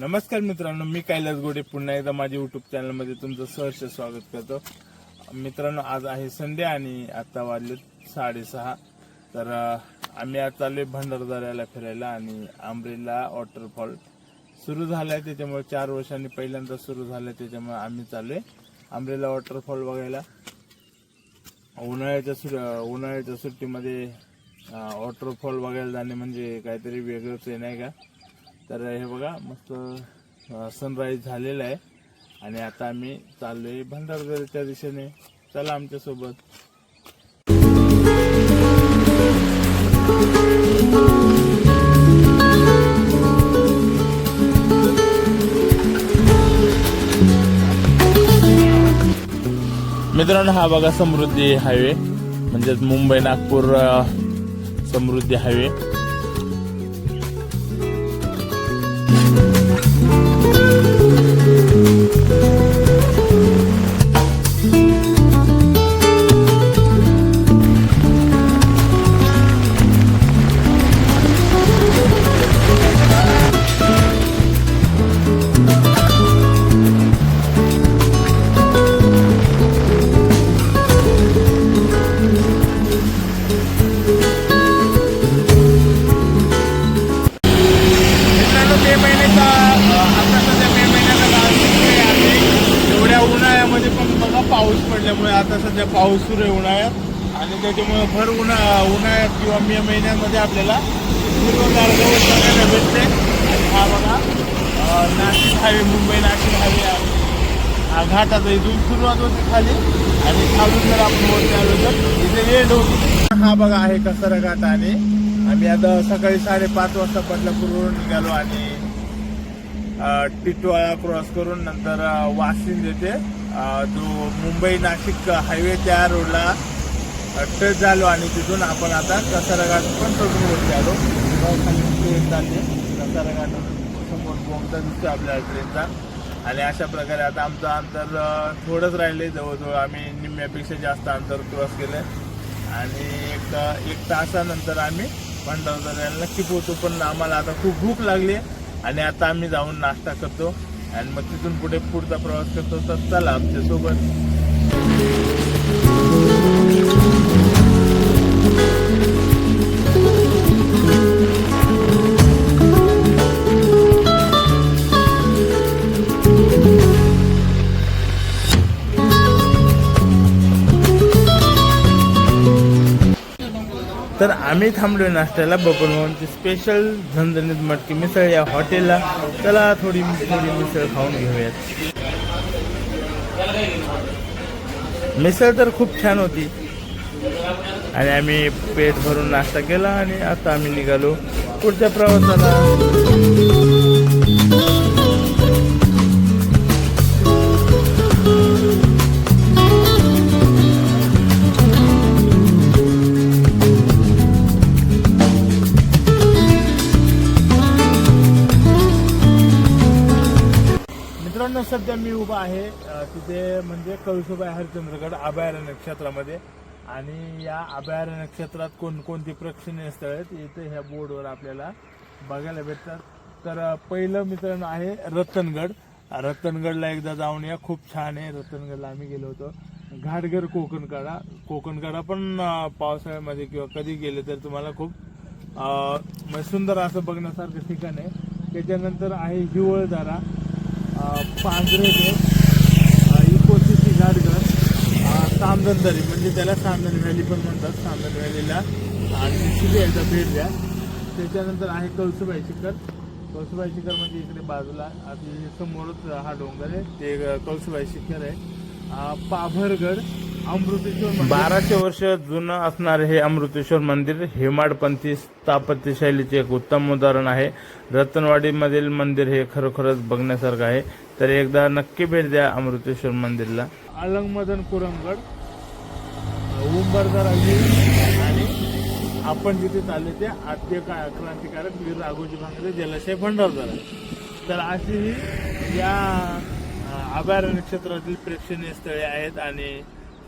नमस्कार मित्रांनो मी कैलास गोडे. पुन्हा एकदा माझ्या युट्यूब चॅनलमध्ये तुमचं सहर्ष स्वागत करतो. मित्रांनो आज आहे संडे आणि आता वाजले साडेसहा. तर आम्ही आज चाललोय भंडारदऱ्याला फिरायला आणि आंबरेला वॉटरफॉल सुरू झालाय. त्याच्यामुळे चार वर्षांनी पहिल्यांदा सुरू झालाय त्याच्यामुळे आम्ही चाललोय आंबरेला वॉटरफॉल बघायला. उन्हाळ्याच्या सुट उन्हाळ्याच्या सुट्टीमध्ये वॉटरफॉल बघायला जाणे म्हणजे काहीतरी वेगळंच आहे नाही का? तर हे बघा मस्त सनराईज झालेला आहे. आणि आता आम्ही चाललोय भंडारदऱ्याच्या दिशेने. चला आमच्यासोबत. मित्रांनो हा बघा समृद्धी हायवे. म्हणजेच मुंबई नागपूर समृद्धी हायवे. मित्रांनो किंवा मे महिन्यामध्ये आपल्याला पूर्ण गवत बघायला भेटते. आणि हा बघा नाशिक हायवे मुंबई नाशिक हायवे हा घाटाचा इथून सुरुवात होते खाली. आणि खालून जर आपण वरती आलो तर इथे एंड होतो. हा बघा आहे कसरा घाट आणि आम्ही आता सकाळी साडेपाच वाजता बदलापूरवरून निघालो आणि टिटवाळा क्रॉस करून नंतर अ, वाशिंद जो मुंबई नाशिक हायवे त्या रोडला टच झालो आणि तिथून आपण आता कसारा घाट पण चढून वरती आलो खाली ट्रेन चालली कसारा घाट समोर बोगदा दिसतो आपल्याला ट्रेनचा आणि अशा प्रकारे आता आमचं अंतर थोडंच राहिले जवळजवळ आम्ही निम्म्यापेक्षा जास्त अंतर क्रॉस केलं आणि एक एक तासानंतर आम्ही भंडारदऱ्याला नक्की पोहोचू. पण आम्हाला आता खूप भूक लागली आणि आता आम्ही जाऊन नाश्ता करतो. आणि मग तिथून पुढे पुढचा प्रवास करतो. तर चला आमच्यासोबत. आम्ही थांबलोय नाश्त्याला बपरमोहनची स्पेशल झणझणीत मटकी मिसळ या हॉटेलला. चला थोडी थोडी मिसळ खाऊन घेऊयात. मिसळ तर खूप छान होती. आणि आम्ही पेट भरून नाश्ता केला आणि आता आम्ही निघालो पुढच्या प्रवासाला. मित्रांनो सध्या मी उभा आहे तिथे म्हणजे कळसुबाई हरिश्चंद्रगड अभयारण्य क्षेत्रामध्ये आणि या अभयारण्य क्षेत्रात कोणकोणती प्रेक्षणीय स्थळ आहेत इथे ह्या बोर्डवर आपल्याला बघायला भेटतात. तर पहिलं मित्रांनो आहे रतनगड. रतनगडला एकदा जाऊन या खूप छान आहे. रतनगडला आम्ही गेलो होतो. घाटघर कोकणकडा. कोकणकडा पण पावसाळ्यामध्ये किंवा कधी गेले तर तुम्हाला खूप म्हणजे सुंदर असं बघण्यासारखं ठिकाण आहे. त्याच्यानंतर आहे हिवळदारा पांजरे इकोसिटी सिटी गार्डन म्हणजे त्याला सामदन व्हॅली पण म्हणतात सामदन व्हॅलीला. आणि तिथे एकदा भेट द्या. त्याच्यानंतर आहे कळसुबाई शिखर. कळसुबाई शिखर म्हणजे इकडे बाजूला आपली समोरच हा डोंगर आहे. ते कळसुबाई शिखर आहे. पाभरगड बाराशे वर्ष जुनं असणारे हे अमृतेश्वर मंदिर हेमाडपंथी स्थापत्य शैलीचे एक उत्तम उदाहरण आहे. रतनवाडीमधील मंदिर हे खरोखरच बघण्यासारखं आहे. तर एकदा नक्की भेट द्या अमृतेश्वर मंदिरला. अलंगमदन कुरमगड उंबरदरा आणि आपण जिथे चालले ते आद्य का क्रांतिकारक वीर राघोजी भांगरे जलाशय भंडारदरा तर अशी ही या अभयारण्य क्षेत्रातील प्रेक्षणीय स्थळे आहेत आणि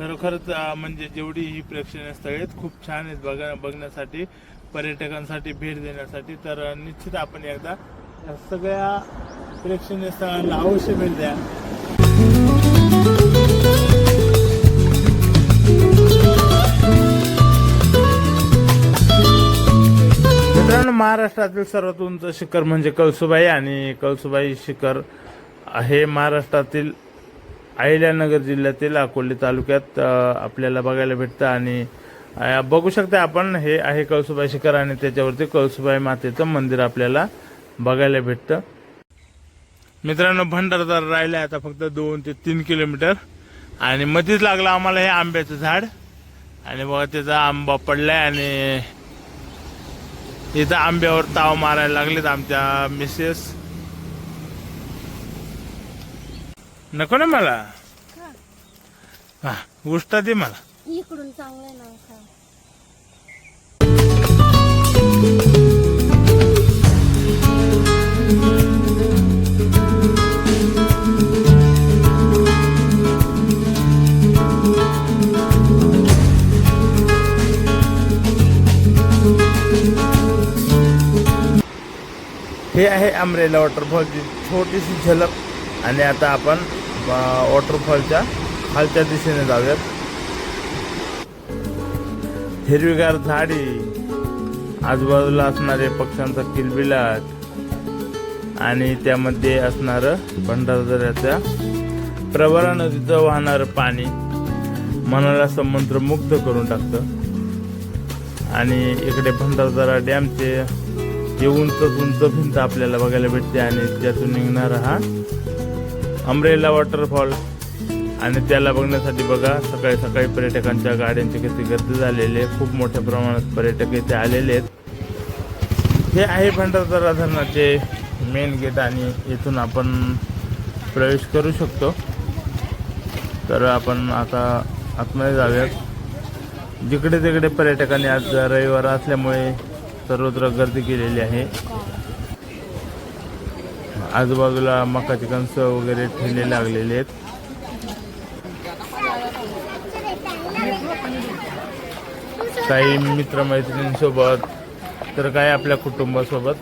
खरोखरच म्हणजे जेवढी ही प्रेक्षणीय स्थळे आहेत खूप छान आहेत बघा बघण्यासाठी पर्यटकांसाठी भेट देण्यासाठी. तर निश्चित आपण एकदा सगळ्या प्रेक्षणीय स्थळांना अवश्य भेट द्या. मित्रांनो महाराष्ट्रातील सर्वात उंच शिखर म्हणजे कळसुबाई आणि कळसुबाई शिखर हे महाराष्ट्रातील अहिल्यानगर जिल्ह्यातील अकोले तालुक्यात आपल्याला बघायला भेटतं आणि बघू शकता आपण हे आहे कळसुबाई शिखर आणि त्याच्यावरती कळसुबाई मातेचं मंदिर आपल्याला बघायला भेटतं. मित्रांनो भंडारदार राहिले आता फक्त दोन ते तीन किलोमीटर. आणि मध्येच लागलं आम्हाला हे आंब्याचं झाड. आणि बघा त्याचा आंबा पडलाय आणि इथं आंब्यावर ताव मारायला लागलेत आमच्या मिसेस नको ना मला. हा उष्टा दे मला. इकडून चांगलं खा हे आहे अमरेला वॉटरफॉलची छोटीशी झलक. आणि आता आपण वॉटरफॉलच्या खालच्या दिशेने जाऊयात. हिरवीगार झाडी आजूबाजूला असणारे पक्ष्यांचा किलबिलाट आणि त्यामध्ये असणारं भंडारदऱ्याच्या प्रवरा नदीचं वाहणारं पाणी मनाला समुद्रमुग्ध करून टाकतं. आणि इकडे भंडारदरा डॅमचे जे उंच उंच भिंत आपल्याला बघायला भेटते आणि त्यातून निघणारा हा अमरेला वॉटरफॉल आणि त्याला बघण्यासाठी बघा सकाळी सकाळी पर्यटकांच्या गाड्यांची किती गर्दी झालेली आहे. खूप मोठ्या प्रमाणात पर्यटक इथे आलेले आहेत. हे आहे भंडारदरा धरणाचे मेन गेट आणि इथून आपण प्रवेश करू शकतो. तर आपण आता आतमध्ये जाऊयात. जिकडे तिकडे पर्यटकांनी आज रविवार असल्यामुळे सर्वत्र गर्दी केलेली आहे. आजूबाजूला मकाची कणसं वगैरे ठेले लागलेले आहेत. काही मित्रमैत्रिणींसोबत तर काही आपल्या कुटुंबासोबत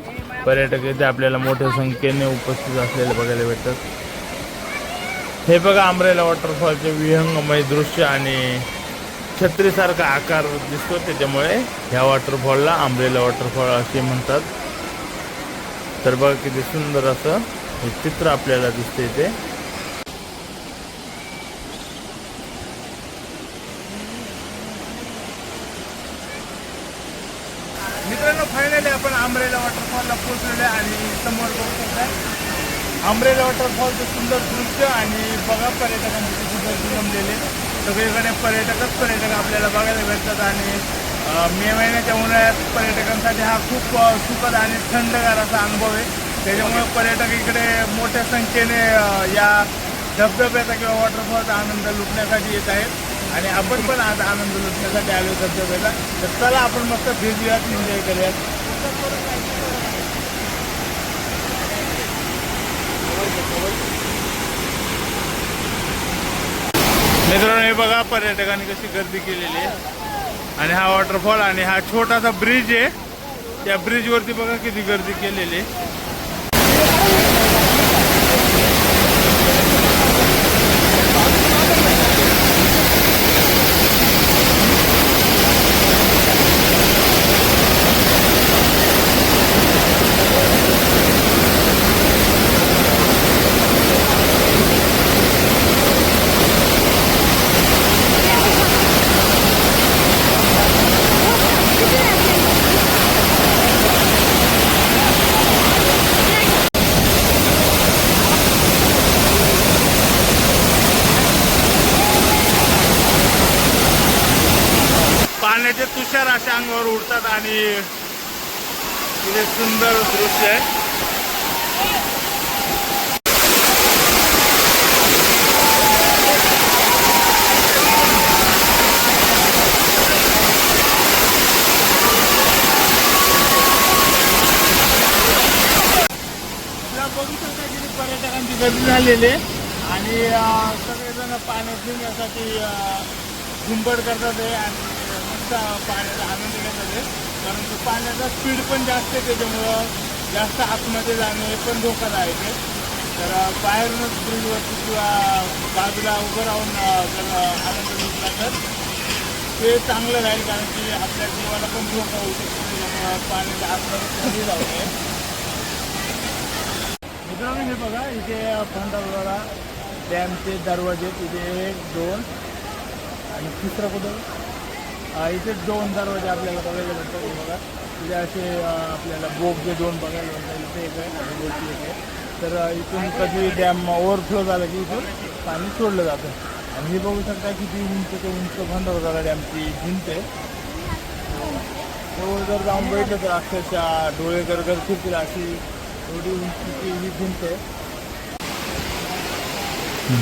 पर्यटक येथे आपल्याला मोठ्या संख्येने उपस्थित असलेले बघायला भेटतात. हे बघा अमरेला वॉटरफॉलचे विहंगमय दृश्य आणि छत्रीसारखा आकार दिसतो त्याच्यामुळे ह्या वॉटरफॉलला आंब्रेला वॉटरफॉल असे म्हणतात. तर बघा किती सुंदर असं हे चित्र आपल्याला दिसते इथे मित्रांनो फायनली आपण आमरेला वॉटरफॉलला पोहोचलेलो आहे आणि समोर बघू शकताय आमरेला वॉटरफॉलचं सुंदर दृश्य आणि बघा पर्यटकांचे सुंदर जमलेले सगळीकडे पर्यटकच पर्यटक आपल्याला बघायला भेटतात आणि मे महिन्याच्या उन्हाळ्यात पर्यटकांसाठी हा खूप सुखद आणि थंडगार असा अनुभव आहे. त्याच्यामुळे पर्यटक इकडे मोठ्या संख्येने या धबधब्याचा किंवा वॉटरफॉलचा आनंद लुटण्यासाठी येत आहेत. आणि आपण पण आज आनंद लुटण्यासाठी आलो धबधब्याचा. तर चला आपण मस्त भिजूयात एन्जॉय करूयात. मित्रांनो हे बघा पर्यटकांनी कशी गर्दी केलेली आहे. आणि हा वॉटरफॉल आणि हा छोटासा ब्रिज आहे. त्या ब्रिजवरती बघा किती गर्दी केलेली आहे पाण्याचे तुषार अशा अंगावर उडतात आणि तिथे सुंदर दृश्य आहे. बघू शकता किती पर्यटकांची गर्दी झालेली आहे. आणि सगळेजण पाण्यात घेण्यासाठी झुंबड करतात आहे आणि मस्त पाण्याचा आनंद घेतात आहे कारण तो पाण्याचा स्पीड पण जास्त आहे त्याच्यामुळं जास्त आतमध्ये जाणे हे पण धोकादायक आहे. तर बाहेरूनच ब्रिजवरती किंवा बाजूला उभं राहून जर आनंद घेतला तर ते चांगलं राहील कारण की आपल्या जीवाला पण धोका होऊ शकतो. त्याच्यामुळं पाण्याच्या आतमध्ये खाली जाऊ नये. मित्रांनो हे बघा इथे फंडाला डॅमचे दरवाजे तिथे एक दोन आणि तिसरा कुठं? अं, इथे दोन दरवाजे आपल्याला बघायला भेटतात बघा. म्हणजे असे आपल्याला बोगचे दोन बघायला भेटतात इथे एक आहे आणि वरती एक आहे. तर इथून कधी डॅम ओव्हरफ्लो झाला की इथून पाणी सोडलं जातं. आणि हे बघू शकता किती उंच ते उंच भंडारवाडा डॅमची भिंत आहे. तो जर जाऊन बघितलं तर अक्षरशः डोळे गरगर फिरतील अशी एवढी उंचीची ही भिंत आहे.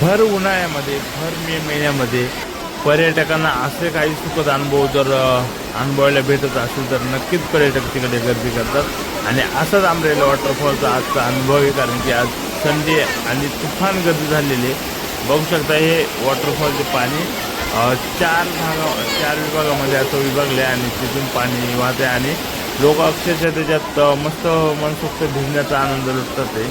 भर उन्हाळ्यामध्ये भर मे महिन्यामध्ये पर्यटकांना असे काही सुखद अनुभव जर अनुभवायला भेटत असेल तर नक्कीच पर्यटक तिकडे गर्दी करतात. आणि असाच आमरेला वॉटरफॉलचा आजचा अनुभव आहे कारण की आज संडे आणि तुफान गर्दी झालेली आहे. बघू शकता हे वॉटरफॉलचे पाणी चार भागा चार विभागामध्ये असं विभागले आणि तिथून पाणी वाहते आणि लोक अक्षरशः त्याच्यात मस्त मनसोक्त भिजण्याचा आनंद लुटतात आहे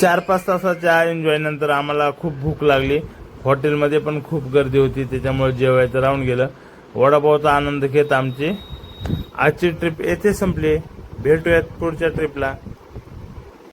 चार पाच तासाच्या एन्जॉयनंतर आम्हाला खूप भूक लागली. हॉटेलमध्ये पण खूप गर्दी होती त्याच्यामुळे जेवायचं राहून गेलं. वडापावचा आनंद घेत आमची. आजची ट्रिप येथे संपली. भेटूयात पुढच्या ट्रिपला